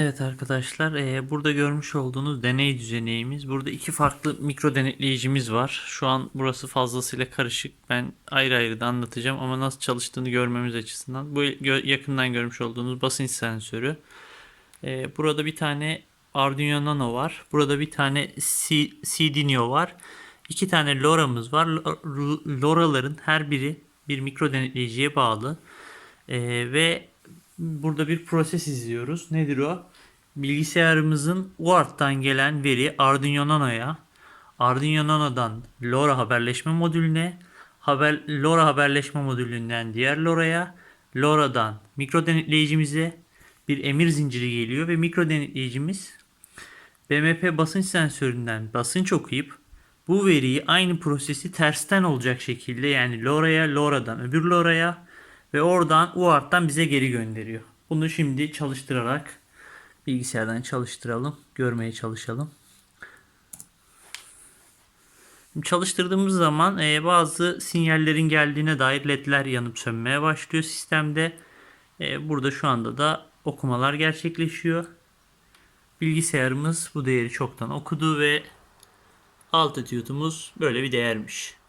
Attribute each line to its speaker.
Speaker 1: Evet arkadaşlar, eee, burada görmüş olduğunuz deney düzeneğimiz. Burada iki farklı mikro denetleyicimiz var. Şu an burası fazlasıyla karışık. Ben ayrı ayrı da anlatacağım ama nasıl çalıştığını görmemiz açısından. Bu gö- yakından görmüş olduğunuz basınç sensörü. Eee, burada bir tane Arduino Nano var. Burada bir tane C- Cdinio var. İki tane LoRa'mız var. Lo- LoRa'ların her biri bir mikro denetleyiciye bağlı. Ee, ve burada bir proses izliyoruz. Nedir o? Bilgisayarımızın UART'tan gelen veri Arduino Nano'ya, Arduino Nano'dan LoRa haberleşme modülüne, haber, LoRa haberleşme modülünden diğer LoRa'ya, LoRa'dan mikro denetleyicimize bir emir zinciri geliyor ve mikro denetleyicimiz BMP basınç sensöründen basınç okuyup bu veriyi aynı prosesi tersten olacak şekilde yani LoRa'ya, LoRa'dan öbür LoRa'ya ve oradan UART'tan bize geri gönderiyor. Bunu şimdi çalıştırarak bilgisayardan çalıştıralım, görmeye çalışalım. Çalıştırdığımız zaman e, bazı sinyallerin geldiğine dair ledler yanıp sönmeye başlıyor sistemde. E, burada şu anda da okumalar gerçekleşiyor. Bilgisayarımız bu değeri çoktan okudu ve altitude'umuz böyle bir değermiş.